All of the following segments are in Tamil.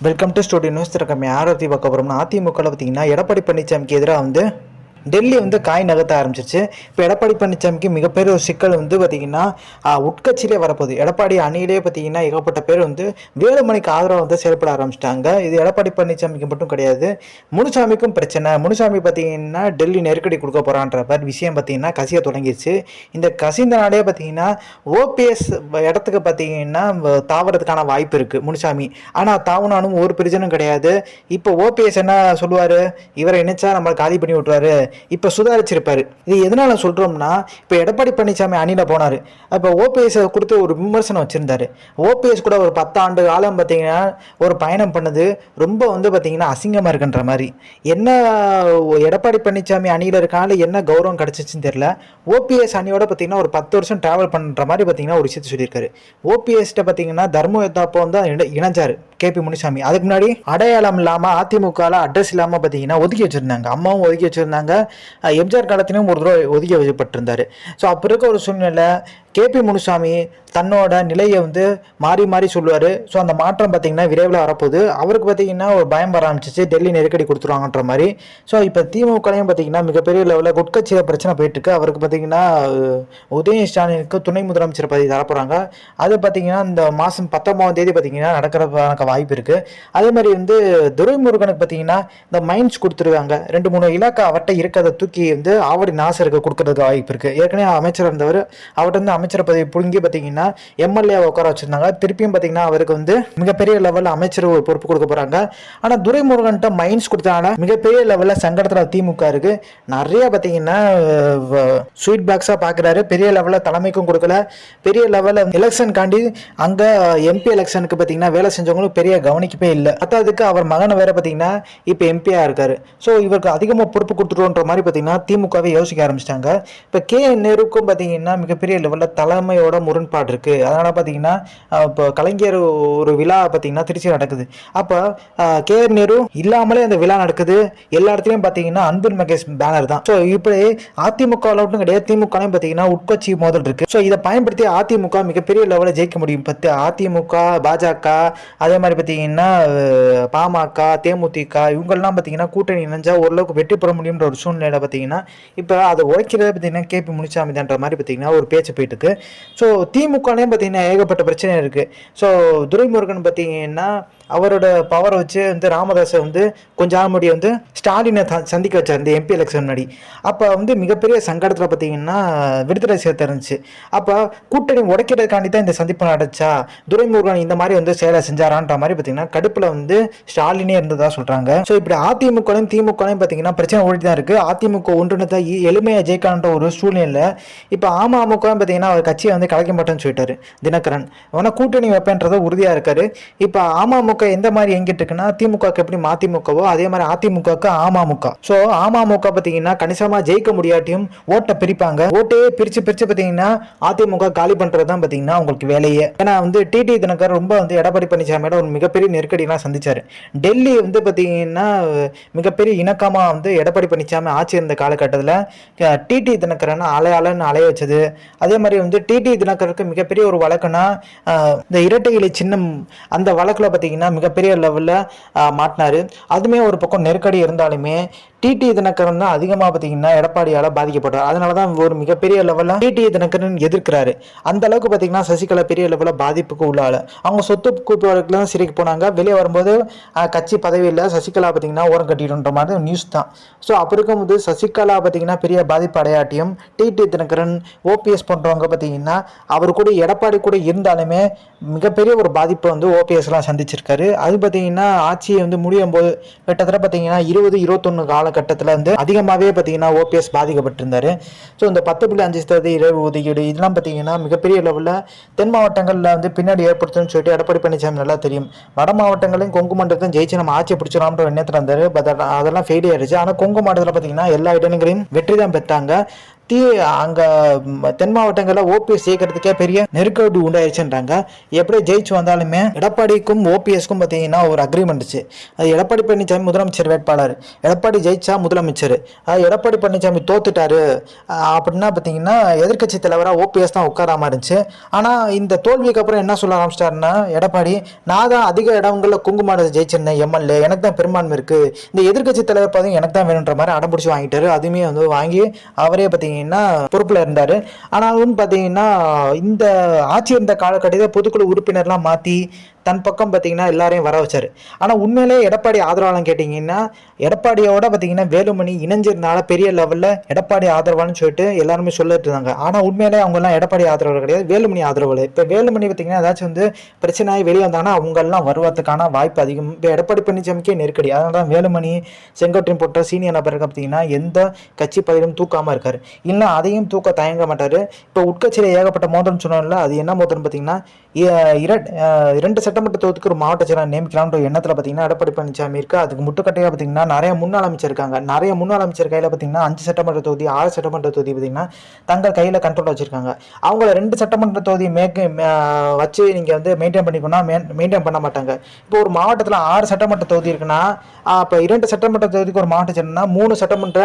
வெல்கம் டு ஸ்டூடியோ நியூஸ் திறக்கம் யாரை பற்றி பார்க்க போகிறோம்னா அதிமுகவில் பார்த்தீங்கன்னா எடப்பாடி பழனிசாமிக்கு எதிராக வந்து டெல்லி வந்து காய் நகர்த்த ஆரம்பிச்சிருச்சு. இப்போ எடப்பாடி பழனிசாமிக்கு மிகப்பெரிய ஒரு சிக்கல் வந்து பார்த்திங்கன்னா உட்கட்சியிலே வரப்போகுது. எடப்பாடி அணியிலே பார்த்தீங்கன்னா ஏகப்பட்ட பேர் வந்து வேலுமணிக்கு ஆதரவாக வந்து செயல்பட ஆரம்பிச்சிட்டாங்க. இது எடப்பாடி பழனிசாமிக்கு மட்டும் கிடையாது. முனுசாமிக்கும் பிரச்சனை. முனுசாமி பார்த்தீங்கன்னா டெல்லி நெருக்கடி கொடுக்க போகிறான்ற மாதிரி விஷயம் பார்த்தீங்கன்னா கசிய தொடங்கிடுச்சு இந்த கசிந்தனாலே பார்த்தீங்கன்னா ஓபிஎஸ் இடத்துக்கு பார்த்தீங்கன்னா தாவறதுக்கான வாய்ப்பு இருக்குது முனுசாமி. ஆனால் தாவுனாலும் ஒரு பிரச்சனும் கிடையாது. இப்போ ஓபிஎஸ் என்ன சொல்லுவார்? இவரை நினைச்சா நம்மளை காலி பண்ணி விட்டுருவாரு. இப்போ சுதாரிச்சிருப்பார். இது எதனால் சொல்கிறோம்னா இப்போ எடப்பாடி பழனிசாமி அணியில் போனார். இப்போ ஓபிஎஸ் கொடுத்து ஒரு விமர்சனம் வச்சுருந்தார். ஓபிஎஸ் கூட ஒரு பத்து ஆண்டு காலம் பார்த்தீங்கன்னா ஒரு பயணம் பண்ணது ரொம்ப வந்து பார்த்திங்கன்னா அசிங்கமாக இருக்குன்ற மாதிரி. என்ன எடப்பாடி பழனிசாமி அணியில் இருக்கால என்ன கௌரவம் கிடச்சிச்சின்னு தெரியல. ஓபிஎஸ் அணியோட பார்த்தீங்கன்னா ஒரு பத்து வருஷம் ட்ராவல் பண்ணுற மாதிரி பார்த்தீங்கன்னா ஒரு விஷயத்தை சொல்லியிருக்காரு. ஓபிஎஸ்கிட்ட பார்த்தீங்கன்னா தர்ம யுத்தாப்போ வந்து இணைஞ்சார் கே பி முனிசாமி. அதுக்கு முன்னாடி அடையாளம் இல்லாமல் அதிமுகவில் அட்ரஸ் இல்லாமல் பார்த்தீங்கன்னா ஒதுக்கி வச்சுருந்தாங்க. அம்மாவும் ஒதுக்கி வச்சுருந்தாங்க. எம்ஜிஆர் காலத்திலையும் ஒரு தடவை ஒதுக்கி வைக்கப்பட்டிருந்தார். ஸோ அப்போ இருக்க ஒரு சூழ்நிலை கேபி முனுசாமி தன்னோட நிலையை வந்து மாறி மாறி சொல்லுவார். ஸோ அந்த மாற்றம் பார்த்தீங்கன்னா விரைவில் வரப்போகுது. அவருக்கு பார்த்தீங்கன்னா ஒரு பயம் வர ஆரம்பிச்சிச்சு. டெல்லி நெருக்கடி கொடுத்துருவாங்கன்ற மாதிரி. ஸோ இப்போ திமுகலையும் பார்த்தீங்கன்னா மிகப்பெரிய லெவலில் குட்கட்சியில் பிரச்சனை போயிட்டுருக்கு. அவருக்கு பார்த்தீங்கன்னா உதய ஸ்டாலினுக்கு துணை முதலமைச்சர் பதவி தரப்போகிறாங்க அது பார்த்தீங்கன்னா இந்த மாதம் பத்தொன்பதாம் தேதி பார்த்தீங்கன்னா நடக்கிறதுக்கான வாய்ப்பு இருக்குது அதே மாதிரி வந்து துரைமுருகனுக்கு பார்த்தீங்கன்னா இந்த மைன்ஸ் கொடுத்துருவாங்க ரெண்டு மூணு இலாக்கா அவர்கிட்ட இருக்கிறத தூக்கி வந்து ஆவடி நாசருக்கு கொடுக்கறதுக்கு வாய்ப்பு இருக்குது ஏற்கனவே அமைச்சர் இருந்தவர் அவர்கிட்ட வந்து அமைச்சர் பதவி புழுங்கி பார்த்தீங்கன்னா எம்எல்ஏ உட்கார வச்சிருந்தாங்க. திருப்பியும் பார்த்தீங்கன்னா அவருக்கு வந்து மிகப்பெரிய லெவலில் அமைச்சர் ஒரு பொறுப்பு கொடுக்க போகிறாங்க ஆனால் துரைமுருகன்ட்ட மைன்ஸ் கொடுத்தனால மிகப்பெரிய லெவலில் சங்கடத்தில் திமுக இருக்கு. நிறைய பார்த்தீங்கன்னா ஸ்வீட் பாக்ஸாக பார்க்குறாரு பெரிய லெவலில் தலைமைக்கும் கொடுக்கல. பெரிய லெவலில் எலெக்ஷன் காண்டி அங்கே எம்பி எலெக்ஷனுக்கு பார்த்தீங்கன்னா வேலை செஞ்சவங்களும் பெரிய கவனிக்கவே இல்லை. பத்தாவதுக்கு அவர் மகனை வேற பார்த்தீங்கன்னா இப்போ எம்பியாக இருக்காரு. ஸோ இவருக்கு அதிகமாக பொறுப்பு கொடுத்துருவோன்ற மாதிரி பார்த்தீங்கன்னா திமுகவே யோசிக்க ஆரம்பிச்சிட்டாங்க. இப்போ கே நேருக்கும் பார்த்தீங்கன்னா மிகப்பெரிய லெவலில் தலைமையோட முரண்பாடு இருக்குது அதனால் பார்த்தீங்கன்னா இப்போ கலைஞர் ஒரு விழா பார்த்தீங்கன்னா திருச்சி நடக்குது. அப்போ கே நேரு இல்லாமலே அந்த விழா நடக்குது. எல்லா இடத்துலையும் பார்த்தீங்கன்னா அன்பின் மகேஷ் பேனர் தான். ஸோ இப்படி அதிமுகவில் மட்டும் கிடையாது. திமுகலையும் பார்த்தீங்கன்னா உட்கட்சி மோதல் இருக்குது ஸோ இதை பயன்படுத்தி அதிமுக மிகப்பெரிய லெவலில் ஜெயிக்க முடியும். பத்து அதிமுக பாஜக அதே மாதிரி பார்த்தீங்கன்னா பாமக தேமுதிக இவங்கெல்லாம் பார்த்தீங்கன்னா கூட்டணி இணைஞ்சா ஓரளவுக்கு வெற்றி பெற முடியுன்ற ஒரு சூழ்நிலையில் பார்த்தீங்கன்னா இப்போ அதை உழைக்கிறத பார்த்தீங்கன்னா கேபி முனிசாமி தான்ற மாதிரி பார்த்தீங்கன்னா ஒரு பேச்சு போயிட்டு இருக்கு. ஸோ திமுகலையும் பார்த்தீங்கன்னா ஏகப்பட்ட பிரச்சனை இருக்கு. ஸோ துரைமுருகன் பார்த்தீங்கன்னா அவரோட பவரை வச்சு வந்து ராமதாஸை வந்து கொஞ்ச நாள் முன்னாடி வந்து ஸ்டாலினை த- சந்திக்க வச்சார் இந்த எம்பி எலெக்ஷன் முன்னாடி. அப்போ வந்து மிகப்பெரிய சங்கடத்தில் பார்த்தீங்கன்னா விடுதலை சேர்த்து இருந்துச்சு. அப்போ கூட்டணி உடைக்கிறதுக்காண்டி தான் இந்த சந்திப்பு நடச்சா துரைமுருகன் இந்த மாதிரி வந்து சேலை செஞ்சாரான்ற மாதிரி பார்த்தீங்கன்னா கடுப்பில் வந்து ஸ்டாலினே இருந்ததாக சொல்கிறாங்க ஸோ இப்படி அதிமுகலையும் திமுகலையும் பார்த்தீங்கன்னா பிரச்சனை ஓடி தான் இருக்குது அதிமுக ஒன்றிணத்தை எளிமையாக ஜெயிக்கான்ற ஒரு சூழ்நிலை இப்போ அமமுக பார்த்தீங்கன்னா அவர் கட்சியை வந்து கலைக்க மாட்டேன்னு சொல்லிட்டாரு தினகரன். ஆனால் கூட்டணி வைப்பேன்றத உறுதியாக இருக்காரு. இப்போ அமமுக எந்த மாதிரி எங்கிட்டு இருக்குன்னா திமுகவுக்கு எப்படி மதிமுகவோ அதே மாதிரி அதிமுகவுக்கு அமமுக. ஸோ அமமுக பார்த்தீங்கன்னா கணிசமாக ஜெயிக்க முடியாட்டியும் ஓட்டை பிரிப்பாங்க. ஓட்டையே பிரித்து பிரித்து பார்த்தீங்கன்னா அதிமுக காலி பண்ணுறது தான் பார்த்தீங்கன்னா உங்களுக்கு வேலையே. ஏன்னா வந்து டிடி தினகர் ரொம்ப வந்து எடப்பாடி பழனிசாமியோட ஒரு மிகப்பெரிய நெருக்கடிலாம் சந்திச்சார். டெல்லி வந்து பார்த்தீங்கன்னா மிகப்பெரிய இணக்கமாக வந்து எடப்பாடி பழனிசாமி ஆட்சி இருந்த காலகட்டத்தில் டிடி தினகரன் அலையாளன்னு அலைய வச்சது. அதே மாதிரி வந்து டிடி தினகருக்கு மிகப்பெரிய ஒரு வழக்குனா இந்த இரட்டை இலை சின்னம் அந்த வழக்கில் பார்த்தீங்கன்னா மிகப்பெரிய லெவலில் மாட்டினாரு. அதுவுமே ஒரு பக்கம் நெருக்கடி இருந்தாலுமே டிடி தினகரன் தான் அதிகமாக பார்த்தீங்கன்னா எடப்பாடியால் பாதிக்கப்பட்டார். அதனால தான் ஒரு மிகப்பெரிய லெவலில் டிடி தினகரன் எதிர்க்கிறாரு. அந்த அளவுக்கு பார்த்தீங்கன்னா சசிகலா பெரிய லெவலில் பாதிப்புக்கு உள்ளால. அவங்க சொத்து குவிப்பு தான் சிறைக்கு போனாங்க. வெளியே வரும்போது கட்சி பதவியில் சசிகலா பார்த்தீங்கன்னா ஓரம் கட்டிடுன்ற மாதிரி நியூஸ் தான். ஸோ அப்போ வந்து சசிகலா பார்த்தீங்கன்னா பெரிய பாதிப்பு அடையாட்டியும் டிடி தினகரன் ஓபிஎஸ் போன்றவங்க பார்த்தீங்கன்னா அவர் கூட எடப்பாடி கூட இருந்தாலுமே மிகப்பெரிய ஒரு பாதிப்பை வந்து ஓபிஎஸ்லாம் சந்திச்சிருக்காரு. அது பார்த்தீங்கன்னா ஆட்சியை வந்து முடியும் போது கிட்டத்தட்ட பார்த்தீங்கன்னா இருபது இருபத்தொன்று காலகட்டத்தில் வந்து அதிகமாகவே பார்த்தீங்கன்னா ஓபிஎஸ் பாதிக்கப்பட்டிருந்தார். ஸோ இந்த பத்து புள்ளி அஞ்சு சதவீத இரவு ஒதுக்கீடு இதெல்லாம் பார்த்தீங்கன்னா மிகப்பெரிய லெவலில் தென் மாவட்டங்களில் வந்து பின்னாடி ஏற்படுத்தும்னு சொல்லிட்டு எடப்பாடி பழனிசாமி நல்லா தெரியும். வட மாவட்டங்களையும் கொங்கு மண்டலத்தையும் ஜெயிச்சு நம்ம ஆட்சியை பிடிச்சிடலாம்ன்ற எண்ணத்தில் இருந்தார். பட் அதெல்லாம் ஃபெயிலியர் ஆயிடுச்சு ஆனால் கொங்கு மாவட்டத்தில் பார்த்தீங்கன்னா எல்லா இடங்களையும் வெற்றி தான் பெற்றாங்க. தீ அங்கே தென் மாவட்டங்களில் ஓபிஎஸ் ஜெயிக்கிறதுக்கே பெரிய நெருக்கடி உண்டாயிருச்சுன்றாங்க. எப்படி ஜெயிச்சு வந்தாலுமே எடப்பாடிக்கும் ஓபிஎஸ்க்கும் பார்த்தீங்கன்னா ஒரு அக்ரிமெண்ட்ச்சு அது எடப்பாடி பழனிசாமி முதலமைச்சர் வேட்பாளர். எடப்பாடி ஜெயிச்சா முதலமைச்சர். அது எடப்பாடி பழனிசாமி தோத்துட்டாரு. அப்படின்னா பார்த்தீங்கன்னா எதிர்க்கட்சி தலைவராக ஓபிஎஸ் தான் உட்காராம இருந்துச்சு. ஆனால் இந்த தோல்விக்கு அப்புறம் என்ன சொல்ல ஆரம்பிச்சிட்டாருன்னா எடப்பாடி நான் தான் அதிக இடங்களில் குங்குமாடத்தை ஜெயிச்சிருந்தேன் எம்எல்ஏ. எனக்கு தான் பெரும்பான்மை இருக்குது இந்த எதிர்க்கட்சி தலைவர் பார்த்தீங்கன்னா எனக்கு தான் வேணுன்ற மாதிரி அடம்பிடிச்சு வாங்கிட்டாரு. அதுவுமே வந்து வாங்கி அவரே பார்த்தீங்கன்னா பொறுப்பில் இருந்தார். ஆனாலும் பார்த்தீங்கன்னா இந்த ஆட்சி இருந்த காலகட்டத்தில் பொதுக்குழு உறுப்பினர்லாம் மாற்றி தன் பக்கம் பார்த்தீங்கன்னா எல்லாரையும் வர வச்சார். ஆனால் உண்மையிலே எடப்பாடி ஆதரவாளம் கேட்டிங்கன்னா எடப்பாடியோட பார்த்தீங்கன்னா வேலுமணி இணைஞ்சிருந்தால பெரிய லெவலில் எடப்பாடி ஆதரவான்னு சொல்லிட்டு எல்லாருமே சொல்லிட்டு இருந்தாங்க. ஆனால் உண்மையிலே அவங்கெல்லாம் எடப்பாடி ஆதரவு கிடையாது வேலுமணி ஆதரவு இப்போ வேலுமணி பார்த்தீங்கன்னா ஏதாச்சும் வந்து பிரச்சனையாகி வெளியே வந்தாங்கன்னா அவங்கெல்லாம் வருவதற்கான வாய்ப்பு அதிகம். இப்போ எடப்பாடி பழனிசாமிக்கே நெருக்கடி. அதனால தான் வேலுமணி செங்கோட்டையன் போட்ட சீனியர் நபருக்கு பார்த்தீங்கன்னா எந்த கட்சி பதவியும் தூக்காமல் இருக்கார். இல்லை அதையும் தூக்க தயங்க மாட்டார். இப்போ உட்கட்சியில் ஏகப்பட்ட மோதல்னு சொன்னோம்ல அது என்ன மோதல்னு பார்த்தீங்கன்னா இரண்டு சட்ட சட்டமன்ற தொகுதிக்கு ஒரு மாவட்ட செயலாளர் நியமிக்கலாம்ன்ற எண்ணத்தில் பார்த்தீங்கன்னா எடப்பாடி பழனிசாமி இருக்கு. அதுக்கு முட்டுக்கட்டையாக பார்த்தீங்கன்னா நிறைய முன்னாள் அமைச்சர் இருக்காங்க. நிறைய முன்னாள் அமைச்சர் கையில் பார்த்தீங்கன்னா அஞ்சு சட்டமன்ற தொகுதி ஆறு சட்டமன்ற தொகுதி பார்த்தீங்கன்னா தங்கள் கையில் கண்ட்ரோல் வச்சிருக்காங்க. அவங்கள ரெண்டு சட்டமன்ற தொகுதி மேக் வச்சு நீங்கள் வந்து மெயின்டைன் பண்ணிக்கணும்னா மெயின்டைன் பண்ண மாட்டாங்க. இப்போ ஒரு மாவட்டத்தில் ஆறு சட்டமன்ற தொகுதி இருக்குன்னா அப்போ இரண்டு சட்டமன்ற தொகுதிக்கு ஒரு மாவட்ட செயலர்னா மூணு சட்டமன்ற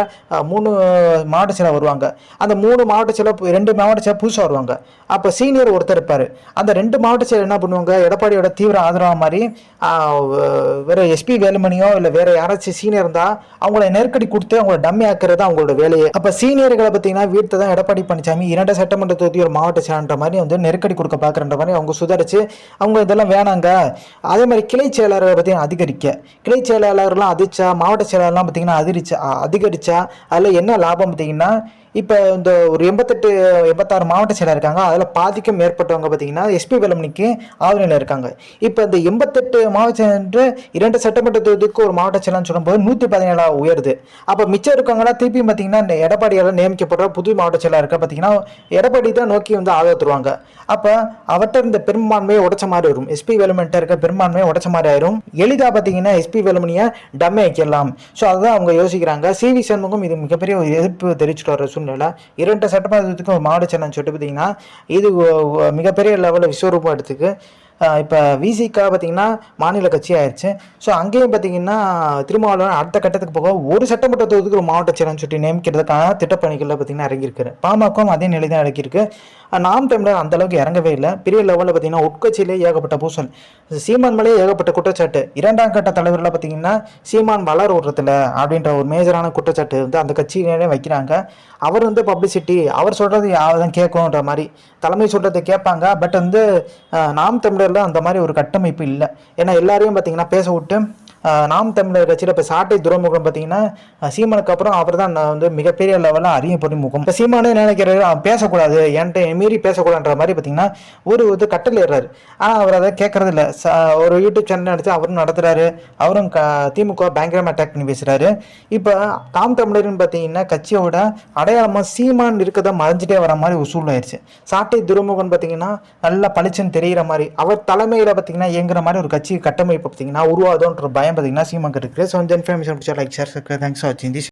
மூணு மாவட்ட செயலர் வருவாங்க. அந்த மூணு மாவட்ட செயலர் ரெண்டு மாவட்ட செயலர் புதுசாக வருவாங்க. அப்போ சீனியர் ஒருத்தர் இருப்பார். அந்த ரெண்டு மாவட்ட செயலர் என்ன பண்ணுவாங்க? எடப்பாடியோட தீவிர ஆதரவாக மாதிரி வேறு வேற எஸ்பி வேலுமணியோ இல்லை வேற யாராச்சும் சீனியர் இருந்தால் அவங்கள நெருக்கடி கொடுத்து அவங்கள டம்மி ஆக்குறது அவங்களோட வேலையை. அப்போ சீனியர்களை பார்த்தீங்கன்னா வீட்டு தான் எடப்பாடி பழனிசாமி இரண்டு சட்டமன்ற தொகுதி ஒரு மாவட்ட செயலன்ற மாதிரி வந்து நெருக்கடி கொடுக்க பார்க்குற மாதிரி அவங்க சுதாரித்து அவங்க இதெல்லாம் வேணாங்க. அதே மாதிரி கிளை செயலாளரை பார்த்தீங்கன்னா அதிகரிக்க. கிளை செயலாளர்லாம் அதிர்ச்சா மாவட்ட செயலாளர்லாம் பார்த்தீங்கன்னா அதிரிச்சா அதிகரிச்சா அதில் என்ன லாபம் பார்த்தீங்கன்னா இப்போ இந்த ஒரு எண்பத்தெட்டு எண்பத்தாறு மாவட்ட செயலர் இருக்காங்க. அதில் பாதிக்கும் மேற்பட்டவங்க பார்த்தீங்கன்னா எஸ்பி வேலுமணிக்கு ஆதரவில் இருக்காங்க. இப்போ இந்த எண்பத்தெட்டு மாவட்ட செயலர் இரண்டு சட்டமன்ற தொகுதிக்கு ஒரு மாவட்ட செயலர்னு சொல்லும்போது நூற்றி பதினேழாக உயருது. அப்போ மிச்சம் இருக்கவங்களாம் திருப்பி பார்த்தீங்கன்னா இந்த எடப்பாடியால் நியமிக்கப்படுற புது மாவட்ட செயலர் இருக்க பார்த்தீங்கன்னா எடப்பாடி தான் நோக்கி வந்து ஆதரவு தருவாங்க அப்போ அவர்கிட்ட இருந்த பெரும்பான்மையை உடச்ச மாதிரி வரும். எஸ்பி வேலுமணிட்ட இருக்க பெரும்பான்மையை உடச்ச மாதிரி ஆயிரும். எளிதாக பார்த்தீங்கன்னா எஸ்பி வேலுமணியை டம்மே வைக்கலாம் ஸோ அதுதான் அவங்க யோசிக்கிறாங்க. சி வி சண்முகம் இது மிகப்பெரிய ஒரு எதிர்ப்பு தெரிவிச்சுட்டு வர சூழ்நிலை இரண்டு சட்டமன்றத்துக்கும் மாடு மாவட்ட செயலர்னு சொல்லிட்டு பார்த்தீங்கன்னா இது மிகப்பெரிய லெவலில் விஸ்வரூபம் எடுத்துக்கு இப்போ விசிகா பார்த்தீங்கன்னா மாநில கட்சி ஆயிடுச்சு ஸோ அங்கேயும் பார்த்தீங்கன்னா திருமாவளவன் அடுத்த கட்டத்துக்கு போக ஒரு சட்டமன்ற தொகுதிக்கு ஒரு மாவட்ட செயலர்னு சொல்லி நியமிக்கிறதுக்கான திட்டப்பணிகளில் பார்த்தீங்கன்னா இறங்கியிருக்காரு. பாமகவும் அதே நிலை தான் இறக்கியிருக்கு. நாம் தமிழர் அந்த அளவுக்கு இறங்கவே இல்லை. பெரிய லெவலில் பார்த்தீங்கன்னா உட்கட்சியிலே ஏகப்பட்ட பூசல். சீமான் மேலே ஏகப்பட்ட குற்றச்சாட்டு. இரண்டாம் கட்ட தலைவரில் பார்த்தீங்கன்னா சீமான் வளர் விடுறதில்ல அப்படின்ற ஒரு மேஜரான குற்றச்சாட்டு வந்து அந்த கட்சியிலே வைக்கிறாங்க. அவர் வந்து பப்ளிசிட்டி அவர் சொல்கிறது யாரும் கேட்கும்ன்ற மாதிரி. தலைமை சொல்கிறத கேட்பாங்க. பட் வந்து நாம் தமிழர் தமிழரில் அந்த மாதிரி ஒரு கட்டமைப்பு இல்லை. ஏன்னா எல்லாரையும் பார்த்தீங்கன்னா பேச விட்டு நாம் தமிழர் கட்சியில் இப்போ சாட்டை துறைமுகம் பார்த்தீங்கன்னா சீமனுக்கு சீமானுக்கு அப்புறம் அவர் தான் வந்து மிகப்பெரிய லெவலில் அறியப்படும் முகம். இப்போ சீமானே நினைக்கிறாரு அவன் பேசக்கூடாது என்கிட்ட மீறி பேசக்கூடாதுன்ற மாதிரி பார்த்தீங்கன்னா ஒரு இது கட்டல் ஏறாரு ஆனால் அவர் அதை கேட்கறது இல்லை. ஒரு யூடியூப் சேனல் எடுத்து அவரும் நடத்துகிறாரு அவரும் க திமுக பயங்கரமாக அட்டாக் பண்ணி பேசுகிறாரு இப்போ தாம் தமிழர்னு பார்த்தீங்கன்னா கட்சியோட அடையாளமாக சீமான் இருக்கதை மறைஞ்சிட்டே வர மாதிரி ஒரு சூழ்நிலை சாட்டை துறைமுகம் பார்த்தீங்கன்னா நல்லா பளிச்சுன்னு தெரிகிற மாதிரி அவர் தலைமையில் பார்த்தீங்கன்னா இயங்குற மாதிரி ஒரு கட்சி கட்டமைப்பு பார்த்தீங்கன்னா உருவாதோன்ற பயம் பார்த்தீங்கன்னா சீமான் இருக்குது ஸோ இந்த இன்ஃபர்மேஷன் பிடிச்சா like share subscribe thanks for வாட்சிங் திஸ்